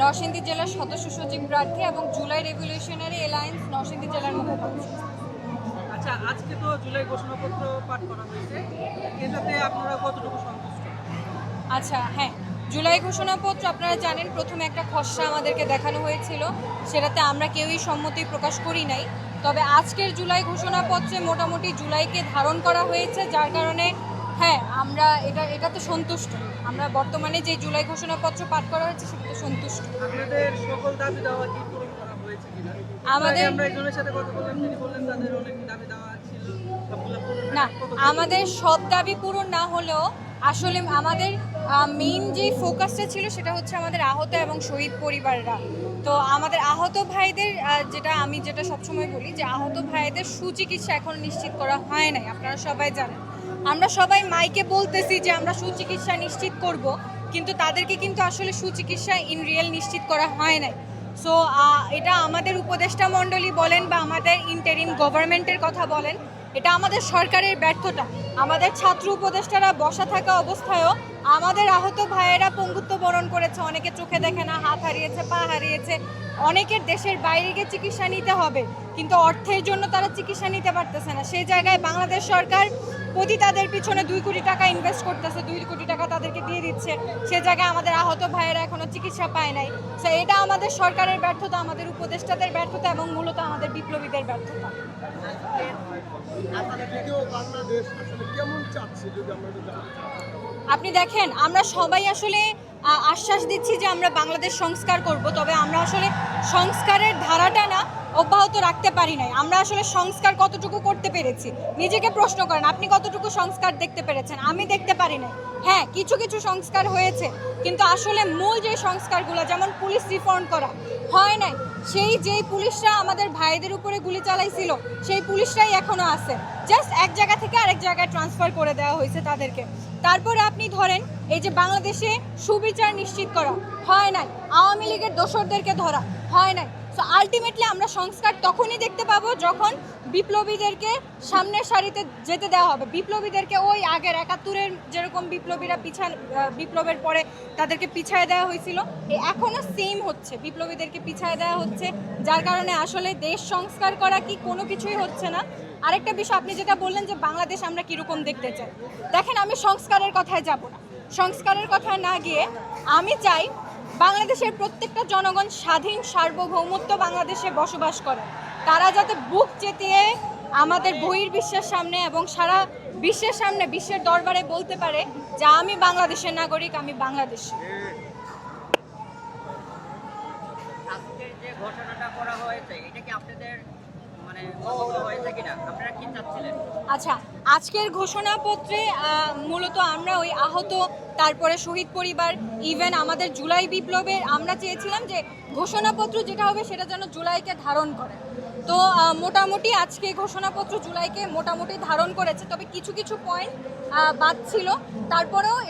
নরসিংদী জেলার সদস্য সচিব প্রার্থী এবং জুলাই রেভলিউশনারি এলায়েন্স নরসিংদী জেলার মুখপাত্র। আচ্ছা আজকে তো জুলাই ঘোষণাপত্র পাঠ করা হয়েছে। এটাতে আপনারা কতটুকু সন্তুষ্ট? আচ্ছা হ্যাঁ জুলাই ঘোষণাপত্র আপনারা জানেন প্রথমে একটা খসড়া আমাদেরকে দেখানো হয়েছিল। সেটাতে আমরা কেউই সম্মতি প্রকাশ করি নাই। তবে আজকের জুলাই ঘোষণাপত্রে মোটামুটি জুলাইকে ধারণ করা হয়েছে যার কারণে হ্যাঁ আমরা এটা এটাতে সন্তুষ্ট। আমরা বর্তমানে যে জুলাই ঘোষণাপত্র পাঠ করা হয়েছে সেটাতে সন্তুষ্ট। আপনাদের সকল দাবি দাওয়া কি পূরণ করা হয়েছে কিনা আমাদের- আমরা একজনের সাথে কথা বললাম তিনি বললেন তাদের অনেক দাবি দাওয়া ছিল। সবগুলো পূরণ না আমাদের সব দাবি পূরণ না হলেও আসলে আমাদের মেইন যে ফোকাসটা ছিল সেটা হচ্ছে আমাদের আহত এবং শহীদ পরিবাররা। তো আমাদের আহত ভাইদের যেটা আমি যেটা সবসময় বলি যে আহত ভাইদের সুচিকিৎসা এখন নিশ্চিত করা হয় নাই আপনারা সবাই জানেন। আমরা সবাই মাইকে বলতেছি যে আমরা সুচিকিৎসা নিশ্চিত করব, কিন্তু তাদেরকে কিন্তু আসলে সুচিকিৎসা ইন রিয়েল নিশ্চিত করা হয় নাই। সো এটা আমাদের উপদেষ্টা মণ্ডলী বলেন বা আমাদের ইন্টারিম গভর্নমেন্টের কথা বলেন, এটা আমাদের সরকারের ব্যর্থতা। আমাদের ছাত্র উপদেষ্টারা বসা থাকা অবস্থায়ও আমাদের আহত ভাইয়েরা পঙ্গুত্ব বরণ করেছে, অনেকে চোখে দেখে না, হাত হারিয়েছে, পা হারিয়েছে। অনেকের দেশের বাইরে গিয়ে চিকিৎসা নিতে হবে, কিন্তু অর্থের জন্য তারা চিকিৎসা নিতে পারতেছে না। সেই জায়গায় বাংলাদেশ সরকার প্রতি তাদের পিছনে দুই কোটি টাকা ইনভেস্ট করতেছে দুই কোটি টাকা তাদেরকে দিয়ে দিচ্ছে। সে জায়গায় আমাদের আহত ভাইয়েরা এখনও চিকিৎসা পায় নাই। এটা আমাদের সরকারের ব্যর্থতা আমাদের উপদেষ্টাদের ব্যর্থতা এবং মূলত আমাদের বিপ্লবীদের ব্যর্থতা? আপনি দেখেন আমরা সবাই আসলে আশ্বাস দিচ্ছি যে আমরা বাংলাদেশ সংস্কার করব, তবে আমরা আসলে সংস্কারের ধারাটা না অব্যাহত রাখতে পারি নাই। আমরা আসলে সংস্কার কতটুকু করতে পেরেছি? নিজেকে প্রশ্ন করেন, আপনি কতটুকু সংস্কার দেখতে পেরেছেন? আমি দেখতে পারি নাই। হ্যাঁ কিছু কিছু সংস্কার হয়েছে, কিন্তু আসলে মূল যে সংস্কারগুলো, যেমন পুলিশ রিফর্ম করা, হয় নাই। সেই যেই পুলিশরা আমাদের ভাইদের উপরে গুলি চালাইছিল, সেই পুলিশরাই এখনও আছে। জাস্ট এক জায়গা থেকে আরেক জায়গায় ট্রান্সফার করে দেওয়া হয়েছে তাদেরকে। তারপরে আপনি ধরেন এই যে বাংলাদেশে সুবিচার নিশ্চিত করা, হয় নাই। আওয়ামী লীগের দোসরদেরকে ধরা, হয় নাই। সো আলটিমেটলি আমরা সংস্কার তখনই দেখতে পাবো যখন বিপ্লবীদেরকে সামনের সারিতে যেতে দেওয়া হবে। বিপ্লবীদেরকে ওই আগের একাত্তরের যেরকম বিপ্লবীরা পিছা বিপ্লবের পরে তাদেরকে পিছায় দেওয়া হয়েছিল এখনও সেম হচ্ছে। বিপ্লবীদেরকে পিছায় দেওয়া হচ্ছে, যার কারণে আসলে দেশ সংস্কার করা কি কোনো কিছুই হচ্ছে না। আরেকটা বিষয়, আপনি যেটা বললেন যে বাংলাদেশ আমরা কীরকম দেখতে চাই। দেখেন, আমি সংস্কারের কথায় যাব না। সংস্কারের কথায় না গিয়ে আমি চাই বাংলাদেশের প্রত্যেকটা জনগণ স্বাধীন, সার্বভৌমত্ব বাংলাদেশে বসবাস করে। তারা যাতে বুক চেতিয়ে আমাদের বহির্বিশ্বের সামনে এবং সারা বিশ্বের সামনে, বিশ্বের দরবারে বলতে পারে যে আমি বাংলাদেশের নাগরিক, আমি বাংলাদেশ। করা হয়েছে, এটা কি আপনাদের আচ্ছা আজকের ঘোষণাপত্রে মূলত আমরা ওই আহত, তারপরে শহীদ পরিবার ইভেন আমাদের জুলাই বিপ্লবের, আমরা চেয়েছিলাম যে ঘোষণাপত্র যেটা হবে সেটা যেন জুলাইকে ধারণ করে। তো মোটামুটি আজকে ঘোষণাপত্র জুলাইকে মোটামুটি ধারণ করেছে, তবে কিছু কিছু পয়েন্ট বাদ ছিল। তারপরেও